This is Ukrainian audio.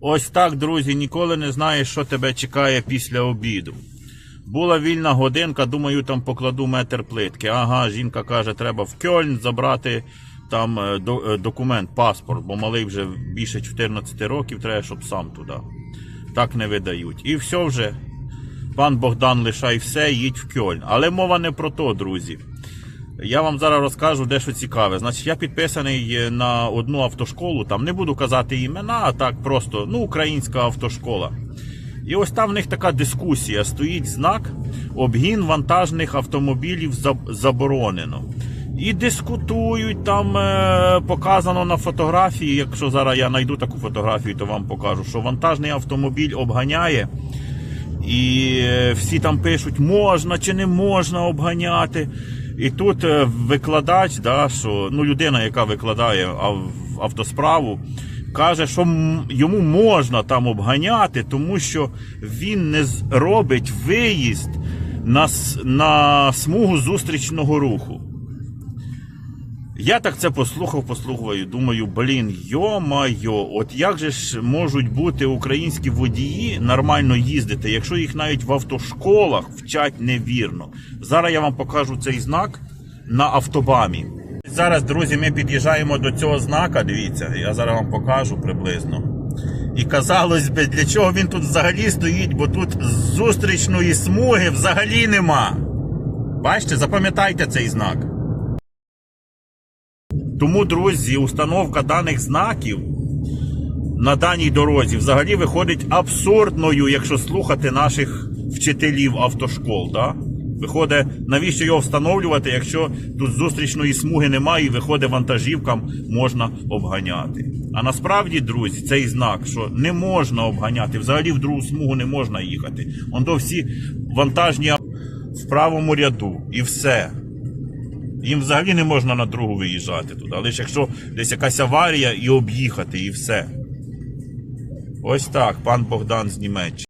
Ось так, друзі, ніколи не знаєш, що тебе чекає після обіду. Була вільна годинка, думаю, там покладу метр плитки. Ага, жінка каже, треба в Кьольн забрати там е, е, документ, паспорт, бо малий вже більше 14 років, треба, щоб сам туди. Так не видають. І все вже. Пан Богдан лишай все, їдь в Кьольн. Але мова не про то, друзі. Я вам зараз розкажу дещо цікаве. Значить, я підписаний е, на одну автошколу, там не буду казати імена, а так просто, ну, українська автошкола. І ось там в них така дискусія. Стоїть знак обгін вантажних автомобілів заборонено. І дискутують, там е, показано на фотографії. Якщо зараз я знайду таку фотографію, то вам покажу, що вантажний автомобіль обганяє. І е, всі там пишуть, можна чи не можна обганяти. І тут е, викладач, да, що, ну, людина, яка викладає ав- автосправу, каже, що йому можна там обганяти, тому що він не робить виїзд на, на смугу зустрічного руху. Я так це послухав, і думаю, блін, йо-майо, от як же ж можуть бути українські водії нормально їздити, якщо їх навіть в автошколах вчать невірно. Зараз я вам покажу цей знак на автобамі. Зараз, друзі, ми під'їжджаємо до цього знака. Дивіться, я зараз вам покажу приблизно. І казалось би, для чого він тут взагалі стоїть, бо тут зустрічної смуги взагалі нема. Бачите, запам'ятайте цей знак. Тому, друзі, установка даних знаків на даній дорозі взагалі виходить абсурдною, якщо слухати наших вчителів автошкол. Да? Виходить, навіщо його встановлювати, якщо тут зустрічної смуги немає і виходить вантажівкам можна обганяти. А насправді, друзі, цей знак, що не можна обганяти, взагалі в другу смугу не можна їхати. Он то всі вантажні в правому ряду і все. Їм взагалі не можна на другу виїжджати туди, лише якщо десь якась аварія і об'їхати, і все. Ось так, пан Богдан з Німеччини.